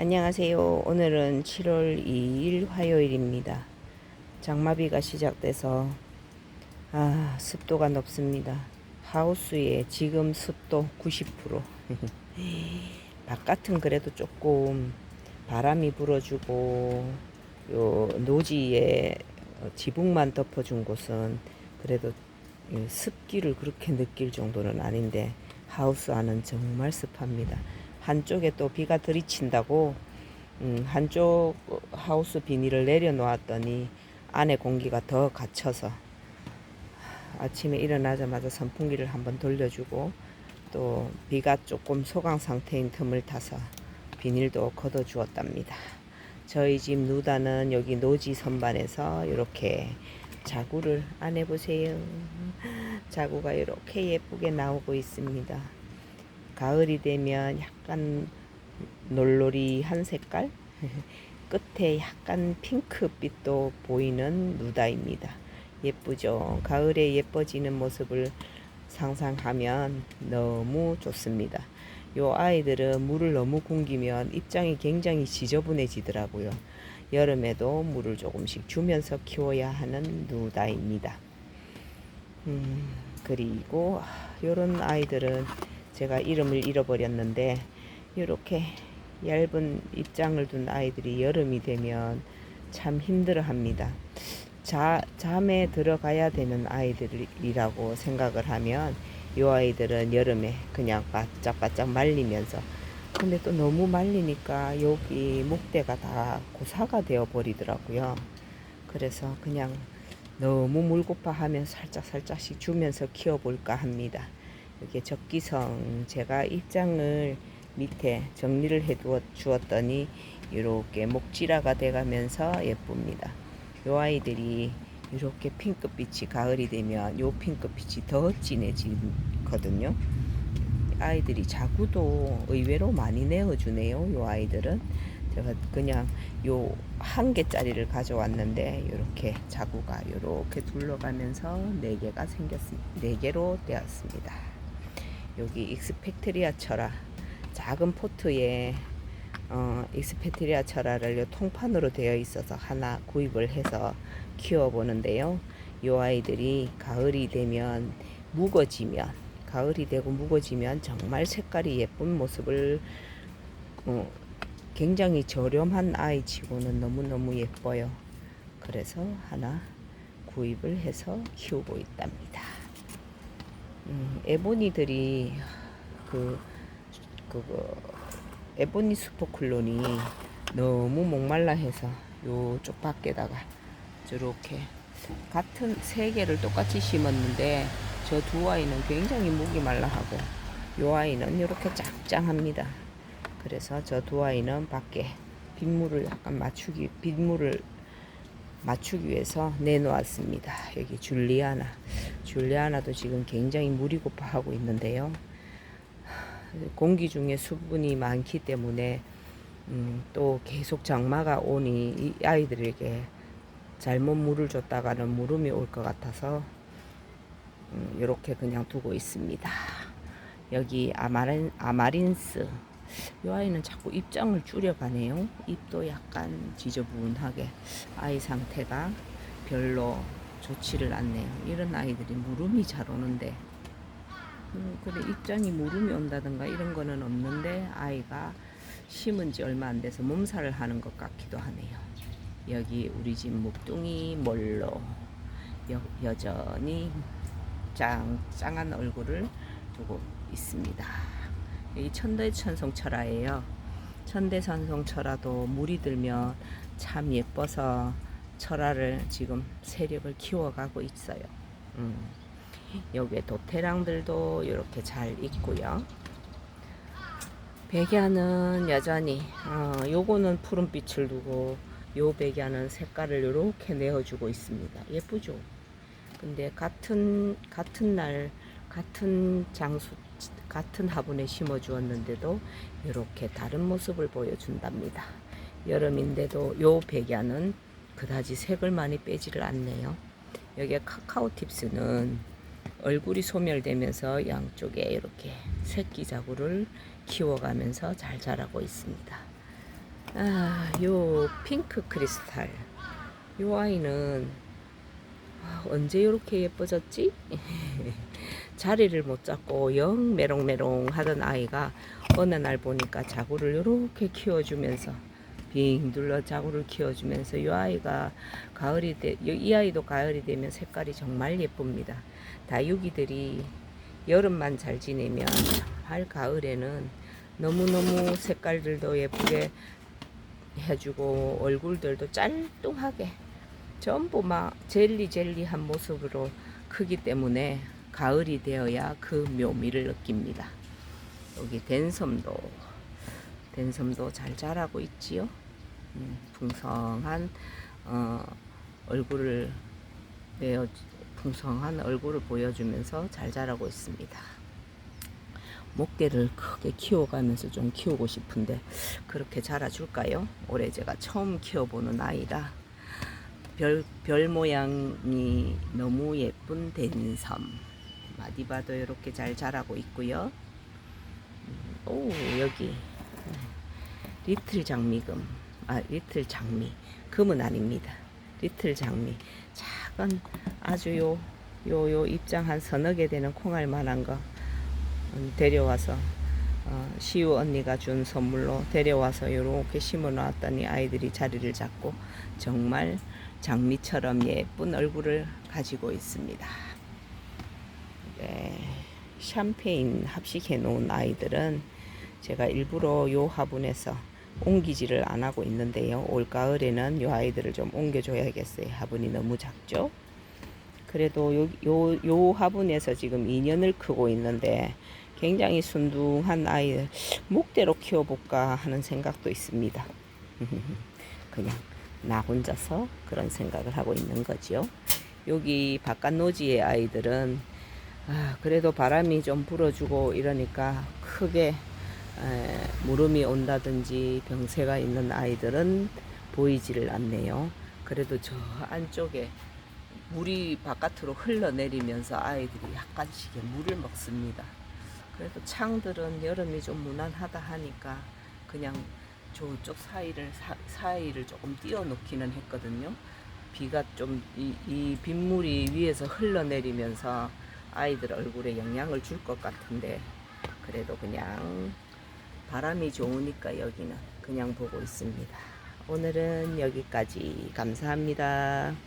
안녕하세요. 오늘은 7월 2일 화요일입니다. 장마비가 시작돼서 아, 습도가 높습니다. 하우스에 지금 습도 90%. 바깥은 그래도 조금 바람이 불어주고 요 노지에 지붕만 덮어준 곳은 그래도 이 습기를 그렇게 느낄 정도는 아닌데 하우스 안은 정말 습합니다. 한쪽에 또 비가 들이친다고 음, 한쪽 하우스 비닐을 내려놓았더니 안에 공기가 더 갇혀서 아침에 일어나자마자 선풍기를 한번 돌려주고 또 비가 조금 소강 상태인 틈을 타서 비닐도 걷어 주었답니다. 저희 집 누다는 여기 노지 선반에서 이렇게 자구를 안 해보세요. 자구가 이렇게 예쁘게 나오고 있습니다. 가을이 되면 약간 놀놀이한 색깔 끝에 약간 핑크빛도 보이는 누다입니다. 예쁘죠? 가을에 예뻐지는 모습을 상상하면 너무 좋습니다. 요 아이들은 물을 너무 굶기면 입장이 굉장히 지저분해지더라고요. 여름에도 물을 조금씩 주면서 키워야 하는 누다입니다. 음, 그리고 요런 아이들은 제가 이름을 잃어버렸는데 이렇게 얇은 입장을 둔 아이들이 여름이 되면 참 힘들어 합니다. 자, 잠에 들어가야 되는 아이들이라고 생각을 하면 이 아이들은 여름에 그냥 바짝바짝 말리면서 근데 또 너무 말리니까 여기 목대가 다 고사가 되어 버리더라고요. 그래서 그냥 너무 물고파 하면 살짝 살짝씩 주면서 키워볼까 합니다. 이렇게 적기성 제가 입장을 밑에 정리를 해 주었더니 이렇게 목지라가 돼가면서 예쁩니다. 요 아이들이 이렇게 핑크빛이 가을이 되면 요 핑크빛이 더 진해지거든요. 아이들이 자구도 의외로 많이 내어주네요. 요 아이들은 제가 그냥 요 한 개짜리를 가져왔는데 이렇게 자구가 이렇게 둘러가면서 네 개가 생겼습니다. 네 개로 되었습니다. 여기 익스펙트리아 철화 작은 포트에 어, 익스펙트리아 철화를 요 통판으로 되어 있어서 하나 구입을 해서 키워보는데요. 이 아이들이 가을이 되면 묵어지면 가을이 되고 묵어지면 정말 색깔이 예쁜 모습을 어, 굉장히 저렴한 아이치고는 너무너무 예뻐요. 그래서 하나 구입을 해서 키우고 있답니다. 음, 에보니들이 그 그거 에보니 스포클론이 너무 목말라 해서 요쪽 밖에다가 저렇게 같은 세 개를 똑같이 심었는데 저 두 아이는 굉장히 목이 말라하고 요 아이는 이렇게 짱짱합니다. 그래서 저 두 아이는 밖에 빗물을 약간 맞추기 빗물을 맞추기 위해서 내놓았습니다. 여기 줄리아나. 줄리아나도 지금 굉장히 물이 고파하고 있는데요. 공기 중에 수분이 많기 때문에 음, 또 계속 장마가 오니 이 아이들에게 잘못 물을 줬다가는 물음이 올 것 같아서 음, 이렇게 그냥 두고 있습니다. 여기 아마린, 아마린스 이 아이는 자꾸 입장을 줄여가네요. 입도 약간 지저분하게 아이 상태가 별로 좋지를 않네요. 이런 아이들이 물음이 잘 오는데 음, 그래 입장이 물음이 온다든가 이런 거는 없는데 아이가 심은 지 얼마 안 돼서 몸살을 하는 것 같기도 하네요. 여기 우리 집 목둥이 몰로 여, 여전히 짱, 짱한 얼굴을 두고 있습니다. 여기 천대천송 철화예요. 천대천송 철화도 물이 들면 참 예뻐서 철화를 지금 세력을 키워가고 있어요. 음. 여기에 도태랑들도 이렇게 잘 있고요. 백야는 여전히 어, 요거는 푸른빛을 두고 요 백야는 색깔을 이렇게 내어주고 있습니다. 예쁘죠? 근데 같은 같은 날 같은 장수 같은 화분에 심어 주었는데도 이렇게 다른 모습을 보여준답니다. 여름인데도 요 백야는 그다지 색을 많이 빼지를 않네요. 여기에 카카오 팁스는 얼굴이 소멸되면서 양쪽에 이렇게 새끼 자구를 키워가면서 잘 자라고 있습니다. 아, 요 핑크 크리스탈. 요 아이는 아, 언제 이렇게 예뻐졌지? 자리를 못 잡고 영 메롱메롱 하던 아이가 어느 날 보니까 자구를 이렇게 키워주면서 빙 눌러 자구를 키워주면서 이 아이가 가을이 돼, 이 아이도 가을이 되면 색깔이 정말 예쁩니다. 다육이들이 여름만 잘 지내면 정말 가을에는 너무너무 색깔들도 예쁘게 해주고 얼굴들도 짤뚱하게 전부 막 젤리 젤리한 모습으로 크기 때문에 가을이 되어야 그 묘미를 느낍니다. 여기 댄섬도 댄섬도 잘 자라고 있지요. 음, 풍성한 어, 얼굴을 내어 풍성한 얼굴을 보여주면서 잘 자라고 있습니다. 목대를 크게 키워가면서 좀 키우고 싶은데 그렇게 자라줄까요? 올해 제가 처음 키워보는 아이라 별, 별 모양이 너무 예쁜 댄섬 마디바도 이렇게 잘 자라고 있고요. 음, 오 여기 리틀 장미금 아 리틀 장미 금은 아닙니다. 리틀 장미 작은 아주 요 요 요 입장 한 서너 개 되는 콩알 만한 거 음, 데려와서 어, 시우 언니가 준 선물로 데려와서 이렇게 심어 놨더니 아이들이 자리를 잡고 정말 장미처럼 예쁜 얼굴을 가지고 있습니다. 네, 샴페인 합식해 놓은 아이들은 제가 일부러 요 화분에서 옮기지를 안 하고 있는데요. 올 가을에는 요 아이들을 좀 옮겨줘야겠어요. 화분이 너무 작죠? 그래도 요, 요, 요 화분에서 지금 2년을 크고 있는데 굉장히 순둥한 아이를 목대로 키워볼까 하는 생각도 있습니다. 그냥 나 혼자서 그런 생각을 하고 있는 거지요. 여기 바깥 노지의 아이들은 아, 그래도 바람이 좀 불어주고 이러니까 크게 에, 무름이 온다든지 병세가 있는 아이들은 보이지를 않네요. 그래도 저 안쪽에 물이 바깥으로 흘러내리면서 아이들이 약간씩의 물을 먹습니다. 그래도 창들은 여름이 좀 무난하다 하니까 그냥 저쪽 사이를 사, 사이를 조금 띄워놓기는 했거든요. 비가 좀 이 이 빗물이 위에서 흘러내리면서 아이들 얼굴에 영향을 줄 것 같은데 그래도 그냥 바람이 좋으니까 여기는 그냥 보고 있습니다. 오늘은 여기까지 감사합니다.